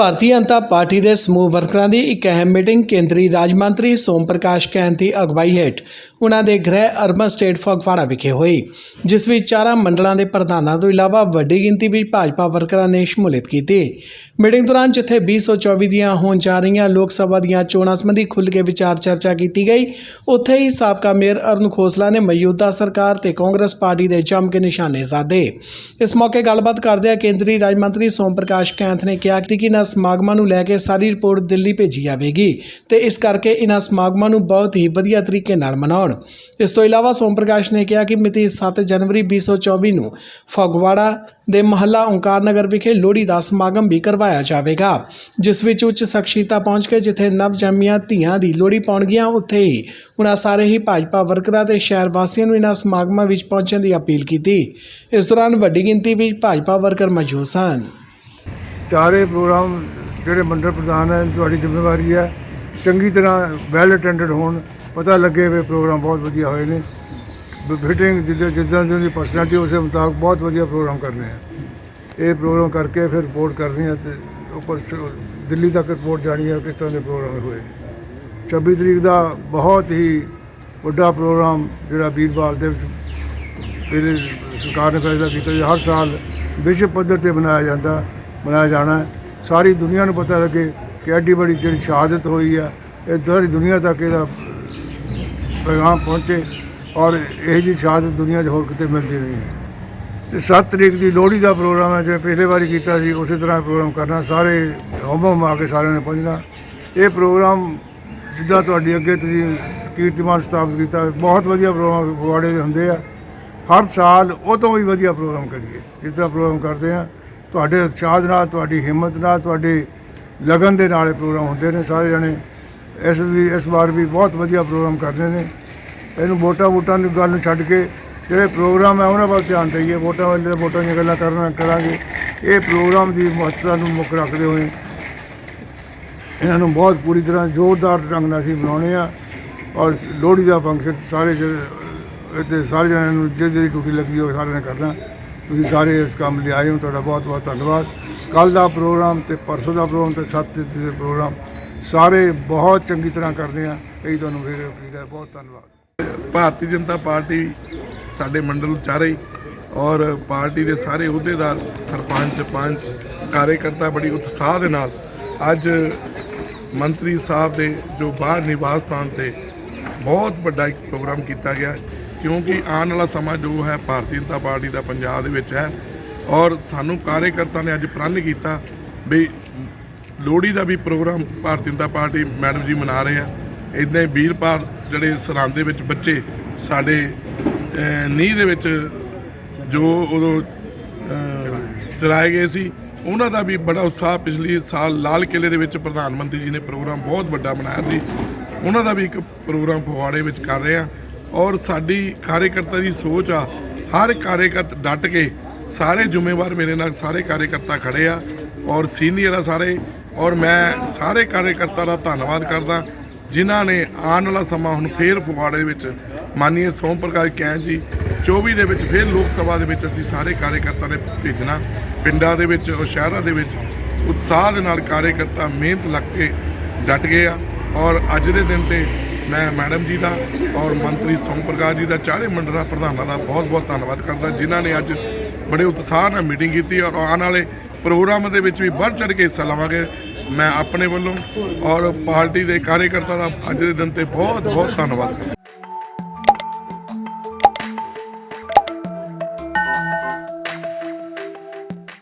ਭਾਰਤੀ Janata party ਦੇ ਸਮੂਹ ਵਰਕਰਾਂ ਦੀ ਇੱਕ ਅਹਿਮ ਮੀਟਿੰਗ ਕੇਂਦਰੀ ਰਾਜ ਮੰਤਰੀ ਸੋਮ ਪ੍ਰਕਾਸ਼ ਕੈਂਥ ਦੀ ਅਗਵਾਈ ਹੇਠ ਉਹਨਾਂ ਦੇ ਗ੍ਰਹਿ ਅਰਬਨ ਸਟੇਟ ਫਗਵਾੜਾ ਵਿਖੇ ਹੋਈ, ਜਿਸ ਵਿੱਚ ਚਾਰਾਂ ਮੰਡਲਾਂ ਦੇ ਪ੍ਰਧਾਨਾਂ ਤੋਂ ਇਲਾਵਾ ਵੱਡੀ ਗਿਣਤੀ ਵਿੱਚ ਭਾਜਪਾ ਵਰਕਰਾਂ ਨੇ ਸ਼ਮੂਲੀਅਤ ਕੀਤੀ। ਮੀਟਿੰਗ ਦੌਰਾਨ ਜਿੱਥੇ 2024 ਦੀਆਂ ਹੋਣ ਜਾ ਰਹੀਆਂ ਲੋਕ ਸਭਾ ਦੀਆਂ ਚੋਣਾਂ ਸੰਬੰਧੀ ਖੁੱਲ੍ਹ ਕੇ ਵਿਚਾਰ ਚਰਚਾ ਕੀਤੀ ਗਈ, ਉੱਥੇ ਹੀ ਸਾਬਕਾ ਮੇਅਰ ਅਰਨ ਖੋਸਲਾ ਨੇ ਮੌਜੂਦਾ ਸਰਕਾਰ ਤੇ ਕਾਂਗਰਸ ਪਾਰਟੀ ਦੇ ਜੰਮ ਕੇ ਨਿਸ਼ਾਨੇ ਸਾਧੇ। ਇਸ ਮੌਕੇ ਗੱਲਬਾਤ ਕਰਦਿਆਂ ਕੇਂਦਰੀ ਰਾਜ ਮੰਤਰੀ ਸੋਮ ਪ੍ਰਕਾਸ਼ ਕੈਂਥ ਨੇ ਕਿਹਾ ਕਿ ਇਹਨਾਂ ਸਮਾਗਮਾਂ ਨੂੰ ਲੈ ਕੇ ਸਾਰੀ ਰਿਪੋਰਟ ਦਿੱਲੀ ਭੇਜੀ ਜਾਵੇਗੀ ਤੇ ਇਸ ਕਰਕੇ ਇਹਨਾਂ ਸਮਾਗਮਾਂ ਨੂੰ ਬਹੁਤ ਹੀ ਵਧੀਆ ਤਰੀਕੇ ਨਾਲ ਮਨਾਉਣ। ਇਸ ਤੋਂ ਇਲਾਵਾ ਸੋਮ ਪ੍ਰਕਾਸ਼ ਨੇ ਕਿਹਾ ਕਿ ਮਿਤੀ 7 ਜਨਵਰੀ 2024 ਨੂੰ ਫਗਵਾੜਾ ਦੇ ਮਹੱਲਾ ਓਂਕਾਰ ਨਗਰ ਵਿਖੇ ਲੋਹੜੀ ਦਾ ਸਮਾਗਮ ਵੀ ਕਰਵਾਇਆ ਜਾਵੇਗਾ, ਜਿਸ ਵਿੱਚ ਉੱਚ ਸ਼ਖਸੀਅਤਾਂ ਪਹੁੰਚ ਕੇ ਜਿੱਥੇ ਨਵ ਜੰਮੀਆਂ ਧੀਆਂ ਦੀ ਲੋਹੜੀ ਪਾਉਣਗੀਆਂ ਉੱਥੇ ਹੀ ਉਹਨਾਂ ਸਾਰੇ ਹੀ ਭਾਜਪਾ ਵਰਕਰਾਂ ਤੇ ਸ਼ਹਿਰ ਵਾਸੀਆਂ ਨੂੰ ਇਹਨਾਂ ਸਮਾਗਮਾਂ ਵਿੱਚ ਪਹੁੰਚਣ ਦੀ ਅਪੀਲ ਕੀਤੀ। ਇਸ ਦੌਰਾਨ ਵੱਡੀ ਗਿਣਤੀ ਵਿੱਚ ਭਾਜਪਾ ਵਰਕਰ ਮੌਜੂਦ ਸਨ। ਚਾਰੇ ਪ੍ਰੋਗਰਾਮ ਜਿਹੜੇ ਮੰਡਲ ਪ੍ਰਧਾਨ ਹੈ, ਤੁਹਾਡੀ ਜ਼ਿੰਮੇਵਾਰੀ ਹੈ। ਚੰਗੀ ਤਰ੍ਹਾਂ ਵੈਲ ਅਟੈਂਡਡ ਹੋਣ, ਪਤਾ ਲੱਗੇ ਵੀ ਪ੍ਰੋਗਰਾਮ ਬਹੁਤ ਵਧੀਆ ਹੋਏ ਨੇ। ਫਿਟਿੰਗ ਜਿੱਦਾਂ ਜਿੱਦਾਂ ਦੀ ਪਰਸਨੈਲਿਟੀ ਉਸੇ ਮੁਤਾਬਕ ਬਹੁਤ ਵਧੀਆ ਪ੍ਰੋਗਰਾਮ ਕਰਨੇ ਆ ਇਹ ਪ੍ਰੋਗਰਾਮ ਕਰਕੇ ਫਿਰ ਰਿਪੋਰਟ ਕਰਨੀ ਹੈ ਤੇ ਉੱਪਰ ਸ- ਦਿੱਲੀ ਤੱਕ ਰਿਪੋਰਟ ਜਾਣੀ ਹੈ ਕਿਸ ਤਰ੍ਹਾਂ ਦੇ ਪ੍ਰੋਗਰਾਮ ਹੋਏ 26 ਤਰੀਕ ਦਾ ਬਹੁਤ ਹੀ ਵੱਡਾ ਪ੍ਰੋਗਰਾਮ ਜਿਹੜਾ ਵੀਰਵਾਰ ਦੇ ਵਿੱਚ ਮੇਰੇ ਸਰਕਾਰ ਨੇ ਫੈਸਲਾ ਕੀਤਾ, ਹਰ ਸਾਲ ਵਿਸ਼ਵ ਪੱਧਰ ਤੇ ਮਨਾਇਆ ਜਾਂਦਾ। ਮਨਾਇਆ ਜਾਣਾ ਸਾਰੀ ਦੁਨੀਆ ਨੂੰ ਪਤਾ ਲੱਗੇ ਕਿ ਐਡੀ ਬੜੀ ਜਿਹੜੀ ਸ਼ਹਾਦਤ ਹੋਈ ਆ, ਇਹ ਸਾਰੀ ਦੁਨੀਆ ਤੱਕ ਇਹਦਾ ਪੈਗਾਮ ਪਹੁੰਚੇ ਔਰ ਇਹ ਜੀ ਸ਼ਹਾਦਤ ਦੁਨੀਆ 'ਚ ਹੋਰ ਕਿਤੇ ਮਿਲਦੀ ਨਹੀਂ ਹੈ। ਤੇ 7 ਤਰੀਕ ਦੀ ਲੋਹੜੀ ਦਾ ਪ੍ਰੋਗਰਾਮ ਹੈ, ਜਿਵੇਂ ਪਿਛਲੇ ਵਾਰੀ ਕੀਤਾ ਸੀ, ਉਸੇ ਤਰ੍ਹਾਂ ਪ੍ਰੋਗਰਾਮ ਕਰਨਾ, ਸਾਰੇ ਹਮ ਹਮ ਆ ਕੇ ਸਾਰਿਆਂ ਨੇ ਪਹੁੰਚਣਾ। ਇਹ ਪ੍ਰੋਗਰਾਮ ਜਿੱਦਾਂ ਤੁਹਾਡੀ ਅੱਗੇ ਤੁਸੀਂ ਕੀਰਤੀਮਾਨ ਸਥਾਪਿਤ ਕੀਤਾ, ਬਹੁਤ ਵਧੀਆ ਪ੍ਰੋਗਰਾਮ ਫਗਵਾੜੇ ਦੇ ਹੁੰਦੇ ਆ। ਹਰ ਸਾਲ ਉਹ ਤੋਂ ਵੀ ਵਧੀਆ ਪ੍ਰੋਗਰਾਮ ਕਰੀਏ, ਜਿਸ ਤਰ੍ਹਾਂ ਪ੍ਰੋਗਰਾਮ ਕਰਦੇ ਆ। ਤੁਹਾਡੇ ਉਤਸ਼ਾਹ ਨਾਲ, ਤੁਹਾਡੀ ਹਿੰਮਤ ਨਾਲ, ਤੁਹਾਡੇ ਲਗਨ ਦੇ ਨਾਲ ਇਹ ਪ੍ਰੋਗਰਾਮ ਹੁੰਦੇ ਨੇ ਸਾਰੇ ਜਣੇ। ਇਸ ਵੀ, ਇਸ ਵਾਰ ਵੀ ਬਹੁਤ ਵਧੀਆ ਪ੍ਰੋਗਰਾਮ ਕਰਦੇ ਨੇ। ਇਹਨੂੰ ਵੋਟਾਂ ਵੋਟਾਂ ਦੀ ਗੱਲ ਨੂੰ ਛੱਡ ਕੇ ਜਿਹੜੇ ਪ੍ਰੋਗਰਾਮ ਹੈ ਉਹਨਾਂ ਵੱਲ ਧਿਆਨ ਦੇਈਏ। ਵੋਟਾਂ ਵਾਲੇ ਵੋਟਾਂ ਦੀਆਂ ਗੱਲਾਂ ਕਰਨਾ ਕਰਾਂਗੇ। ਇਹ ਪ੍ਰੋਗਰਾਮ ਦੀ ਮਹੱਤਤਾ ਨੂੰ ਮੁੱਖ ਰੱਖਦੇ ਹੋਏ ਇਹਨਾਂ ਨੂੰ ਬਹੁਤ ਪੂਰੀ ਤਰ੍ਹਾਂ ਜ਼ੋਰਦਾਰ ਢੰਗ ਨਾਲ ਅਸੀਂ ਮਨਾਉਣੇ ਆ ਔਰ ਲੋਹੜੀ ਦਾ ਫੰਕਸ਼ਨ ਸਾਰੇ ਜਿਹੜੇ ਸਾਰੇ ਜਣਿਆਂ ਨੂੰ ਜਿਹੜੀ ਜਿਹੜੀ ਡਿਊਟੀ ਲੱਗੀ ਹੋਵੇ ਸਾਰਿਆਂ ਨੇ ਕਰਨਾ। ਤੁਸੀਂ ਸਾਰੇ ਇਸ ਕੰਮ ਲਈ ਆਏ ਹੋ, ਤੁਹਾਡਾ ਬਹੁਤ ਬਹੁਤ ਧੰਨਵਾਦ। ਕੱਲ ਦਾ ਪ੍ਰੋਗਰਾਮ ਤੇ ਪਰਸੋਂ ਦਾ ਪ੍ਰੋਗਰਾਮ ਤੇ ਸੱਤ ਤਰੀਕ ਦੇ ਪ੍ਰੋਗਰਾਮ ਸਾਰੇ ਬਹੁਤ ਚੰਗੀ ਤਰ੍ਹਾਂ ਕਰਦੇ ਆ। ਇਹ ਤੁਹਾਨੂੰ ਫਿਰ ਅਪੀਲ ਹੈ, ਬਹੁਤ ਧੰਨਵਾਦ। ਭਾਰਤੀ ਜਨਤਾ ਪਾਰਟੀ ਸਾਡੇ ਮੰਡਲ ਚਾਰੇ ਔਰ ਪਾਰਟੀ ਦੇ ਸਾਰੇ ਅਹੁਦੇਦਾਰ, ਸਰਪੰਚ, ਪੰਚ, ਕਾਰਜਕਰਤਾ ਬੜੀ ਉਤਸ਼ਾਹ ਦੇ ਨਾਲ ਅੱਜ ਮੰਤਰੀ ਸਾਹਿਬ ਦੇ ਜੋ ਬਾਹਰ ਨਿਵਾਸ ਸਥਾਨ ਤੇ ਬਹੁਤ ਵੱਡਾ ਇੱਕ ਪ੍ਰੋਗਰਾਮ ਕੀਤਾ ਗਿਆ। ਕਿਉਂਕਿ ਆਉਣ ਵਾਲਾ ਸਮਾਂ ਜੋ ਹੈ ਭਾਰਤੀ ਜਨਤਾ ਪਾਰਟੀ ਦਾ ਪੰਜਾਬ ਦੇ ਵਿੱਚ ਹੈ ਔਰ ਸਾਨੂੰ ਕਾਰਜਕਰਤਾ ਨੇ ਅੱਜ ਪ੍ਰਣ ਕੀਤਾ ਵੀ ਲੋਹੜੀ ਦਾ ਵੀ programme Bharatiya Janata party madam ji ਮਨਾ ਰਹੇ ਆ। ਇਦਾਂ ਹੀ ਵੀਰਪਾਲ ਜਿਹੜੇ ਸਰਹੰਦ ਦੇ ਵਿੱਚ ਬੱਚੇ ਸਾਡੇ ਨੀਂਹ ਦੇ ਵਿੱਚ ਜੋ ਉਦੋਂ ਚਲਾਏ ਗਏ ਸੀ, ਉਹਨਾਂ ਦਾ ਵੀ ਬੜਾ ਉਤਸ਼ਾਹ ਪਿਛਲੇ ਸਾਲ ਲਾਲ ਕਿਲੇ ਦੇ ਵਿੱਚ ਪ੍ਰਧਾਨ ਮੰਤਰੀ ਜੀ ਨੇ ਪ੍ਰੋਗਰਾਮ ਬਹੁਤ ਵੱਡਾ ਬਣਾਇਆ ਸੀ। ਉਹਨਾਂ ਦਾ ਵੀ ਇੱਕ ਪ੍ਰੋਗਰਾਮ ਫਗਵਾੜੇ ਵਿੱਚ ਕਰ ਰਹੇ ਆ। ਔਰ ਸਾਡੀ ਕਾਰਜਕਰਤਾ ਦੀ ਸੋਚ ਆ, ਹਰ ਕਾਰਜਕਰਤਾ ਡਟ ਕੇ ਸਾਰੇ ਜ਼ਿੰਮੇਵਾਰ ਮੇਰੇ ਨਾਲ ਸਾਰੇ ਕਾਰਜਕਰਤਾ ਖੜੇ ਆ, ਔਰ ਸੀਨੀਅਰ ਆ ਸਾਰੇ, ਔਰ ਮੈਂ ਸਾਰੇ ਕਾਰਜਕਰਤਾ ਦਾ ਧੰਨਵਾਦ ਕਰਦਾ, ਜਿਨ੍ਹਾਂ ਨੇ ਆਉਣ ਵਾਲਾ ਸਮਾਂ ਹੁਣ ਫੇਰ ਫਗਵਾੜੇ ਦੇ ਵਿੱਚ ਮਾਨਨੀय ਸੋਮ ਪ੍ਰਕਾਸ਼ ਕੈਂਚ ਜੀ 24 ਦੇ ਵਿੱਚ ਫੇਰ ਲੋਕ ਸਭਾ ਦੇ ਵਿੱਚ ਅਸੀਂ ਸਾਰੇ ਕਾਰਜਕਰਤਾ ਨੇ ਭੇਜਣਾ, ਪਿੰਡਾਂ ਦੇ ਵਿੱਚ ਔਰ ਸ਼ਹਿਰਾਂ ਦੇ ਵਿੱਚ ਉਤਸ਼ਾਹ ਦੇ ਨਾਲ ਕਾਰਜਕਰਤਾ ਮਿਹਨਤ ਲੱਗ ਕੇ ਡਟ ਗਏ ਆ, ਔਰ ਅੱਜ ਦੇ ਦਿਨ ਤੇ ਮੈਂ ਮੈਡਮ ਜੀ ਦਾ ਔਰ ਮੰਤਰੀ ਸੋਮ ਪ੍ਰਕਾਸ਼ ਜੀ ਦਾ, ਚਾਰੇ ਮੰਡਲਾਂ ਪ੍ਰਧਾਨਾਂ ਦਾ ਬਹੁਤ ਬਹੁਤ ਧੰਨਵਾਦ ਕਰਦਾ, ਜਿਨ੍ਹਾਂ ਨੇ ਅੱਜ ਬੜੇ ਉਤਸ਼ਾਹ ਨਾਲ ਮੀਟਿੰਗ ਕੀਤੀ ਔਰ ਆਉਣ ਵਾਲੇ ਪ੍ਰੋਗਰਾਮ ਦੇ ਵਿੱਚ ਵੀ ਵੱਧ ਚੜ੍ਹ ਕੇ ਹਿੱਸਾ ਲਵਾਂਗੇ। ਮੈਂ ਆਪਣੇ ਵੱਲੋਂ ਔਰ ਪਾਰਟੀ ਦੇ ਕਾਰਜਕਰਤਾ ਦਾ ਅੱਜ ਦੇ ਦਿਨ ਤੇ ਬਹੁਤ ਬਹੁਤ ਧੰਨਵਾਦ ਕਰਦਾ।